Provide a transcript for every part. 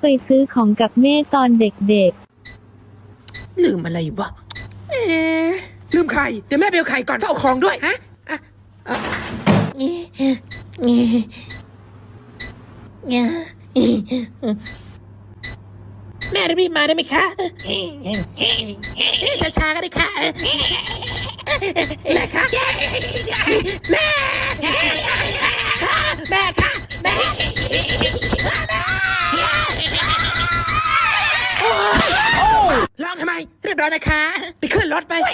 ไปซื้อของกับแม่ตอนเด็กลืมอะไรวะ เอ๊ะลืมไข่ เดี๋ยวแม่ไปเอาไข่ก่อนเฝ้าเอาของด้วย ฮะอะอะแม่รีบมาได้ไหมคะช้าๆก็ได้ค่ะ แม่คะแม่ รียบร้อยนะคะ ไปขึ้นรถไปแ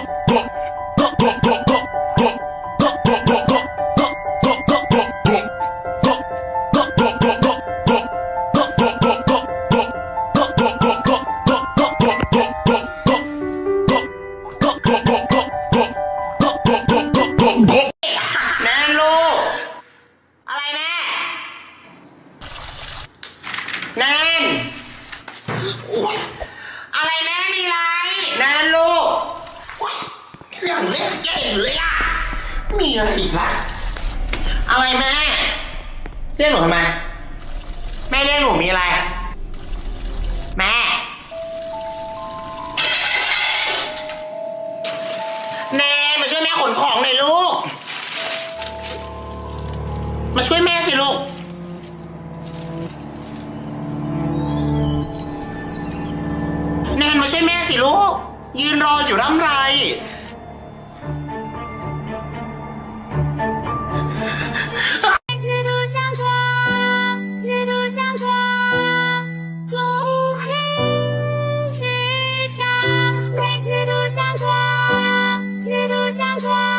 น แนนอุ๊ยอะไรแม่มีไรแนนลูกอุ๊ยอย่างเล่นเก่งเลยอะ มีอะไรอีกล่ะ อะไรแม่ เรียกหนูทำไม แม่เรียกหนูมีอะไร แม่ แนนมาช่วยแม่ขนของหน่อยลูก มาช่วยแม่ ช่แม่สิลูก ยืนรออยู่ร่ำไร相窗，自度相窗。